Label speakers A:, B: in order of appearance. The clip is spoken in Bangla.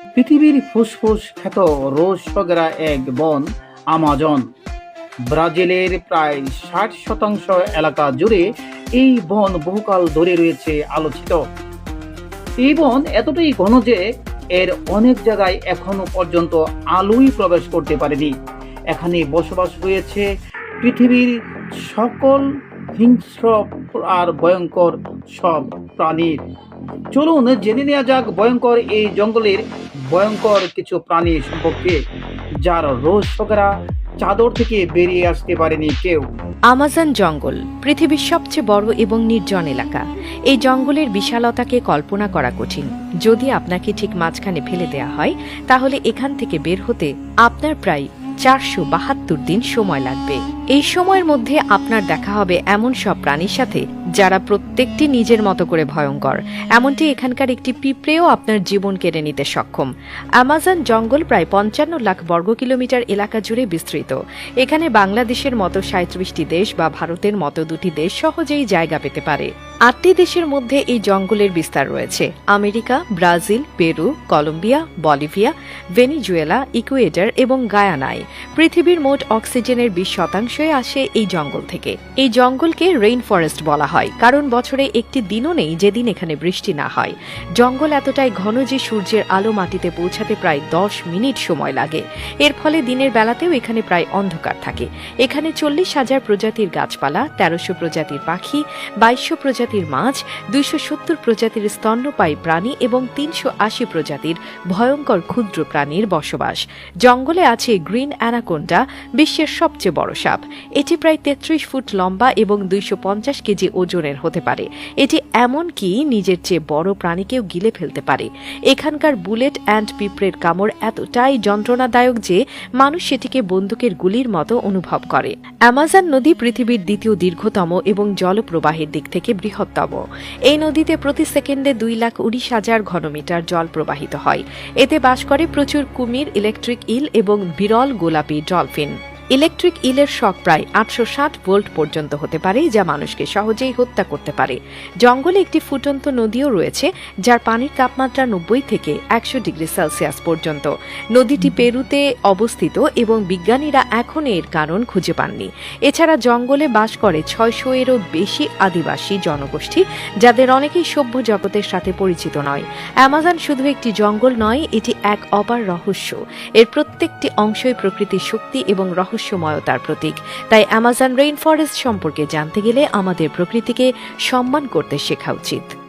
A: পৃথিবীর ফুসফুস খ্যাত রোজ এক বন, আমাজন। ব্রাজিলের প্রায় ষাট শতাংশ এলাকা জুড়ে এই বন বহুকাল ধরে রয়েছে আলোচিত। এই বন এতটাই ঘন যে এর অনেক জায়গায় এখনও পর্যন্ত আলোই প্রবেশ করতে পারেনি। এখানে বসবাস রয়েছে পৃথিবীর সকল হিংস্র আর ভয়ঙ্কর সব প্রাণীর। চলুন জেনে নেওয়া যাক ভয়ঙ্কর এই জঙ্গলের ভয়ঙ্কর কিছু প্রাণী সম্পর্কে যার রহস্যকরা চাদর থেকে বেরিয়ে আসতে পারেনি কেউ।
B: আমাজন জঙ্গল, পৃথিবীর সবচেয়ে বড় এবং নির্জন এলাকা। এই জঙ্গলের বিশালতাকে কল্পনা করা কঠিন। যদি আপনাকে ঠিক মাঝখানে ফেলে দেয়া হয়, তাহলে এখান থেকে বের হতে আপনার প্রায় চারশো বাহাত্তর দিন সময় লাগবে। এই সময়ের মধ্যে আপনার দেখা হবে এমন সব প্রাণীর সাথে যারা প্রত্যেকটি নিজের মতো করে ভয়ঙ্কর। এমনটি এখানকার একটি পিঁপড়েও আপনার জীবন কেড়ে নিতে সক্ষম। আমাজন জঙ্গল প্রায় পঞ্চান্ন লাখ বর্গ কিলোমিটার এলাকা জুড়ে বিস্তৃত। এখানে বাংলাদেশের মতো সাঁত্রিশটি দেশ বা ভারতের মতো দুটি দেশ সহজেই জায়গা পেতে পারে। আটটি দেশের মধ্যে এই জঙ্গলের বিস্তার রয়েছে। America, Brazil, Peru, Colombia, Bolivia, Venezuela, Ecuador এবং গায়ানায়। পৃথিবীর মোট অক্সিজেনের বিশ শতাংশই আসে এই জঙ্গল থেকে। এই জঙ্গলকে রেইন ফরেস্ট বলা হয়, কারণ বছরে একটি দিনও নেই যেদিন এখানে বৃষ্টি না হয়। জঙ্গল এতটাই ঘন যে সূর্যের আলো মাটিতে পৌঁছাতে প্রায় দশ মিনিট সময় লাগে। এর ফলে দিনের বেলাতেও এখানে প্রায় অন্ধকার থাকে। এখানে চল্লিশ হাজার প্রজাতির গাছপালা, তেরোশো প্রজাতির পাখি, বাইশশো প্রজাতির মাছ, দুইশো সত্তর প্রজাতির স্তন্যপায়ী প্রাণী এবং তিনশো আশি প্রজাতির ভয়ঙ্কর ক্ষুদ্র প্রাণীর বসবাস। জঙ্গলে আছে গ্রিন অ্যানাকোন্ডা, বিশ্বের সবচেয়ে বড় সাপ। এটি প্রায় তেত্রিশ ফুট লম্বা এবং দুইশো পঞ্চাশ কেজি ওজনের হতে পারে। এটি এমনকি নিজের চেয়ে বড় প্রাণীকেও গিলে ফেলতে পারে। এখানকার বুলেট অ্যান্ড পিঁপড়ের কামড় এতটাই যন্ত্রণাদায়ক যে মানুষ সেটিকে বন্দুকের গুলির মতো অনুভব করে। অ্যামাজন নদী পৃথিবীর দ্বিতীয় দীর্ঘতম এবং জলপ্রবাহের দিক থেকে বৃহত্তম এই নদীতে প্রতি সেকেন্ডে দুই লাখ উনিশ হাজার ঘনমিটার জল প্রবাহিত হয়। এতে বাস করে প্রচুর কুমির, ইলেকট্রিক ইল এবং বিরল গোলাপি ডলফিন। ইলেকট্রিক ইলের শক প্রায় আটশো ষাট ভোল্ট পর্যন্ত হতে পারে, যা মানুষকে সহজেই হত্যা করতে পারে। জঙ্গলে একটি ফুটন্ত নদীও রয়েছে, যার পানির তাপমাত্রা নব্বই থেকে একশো ডিগ্রি সেলসিয়াস পর্যন্ত। নদীটি পেরুতে অবস্থিত এবং বিজ্ঞানীরা এখন এর কারণ খুঁজে পাননি। এছাড়া জঙ্গলে বাস করে ছয়শো এরও বেশি আদিবাসী জনগোষ্ঠী, যাদের অনেকেই সভ্য জগতের সাথে পরিচিত নয়। অ্যামাজন শুধু একটি জঙ্গল নয়, এটি এক অপার রহস্য। এর প্রত্যেকটি অংশই প্রকৃতির শক্তি এবং রহস্যময়তার প্রতীক। তাই অ্যামাজন রেইন ফরেস্ট সম্পর্কে জানতে গেলে আমাদের প্রকৃতিকে সম্মান করতে শেখা উচিত।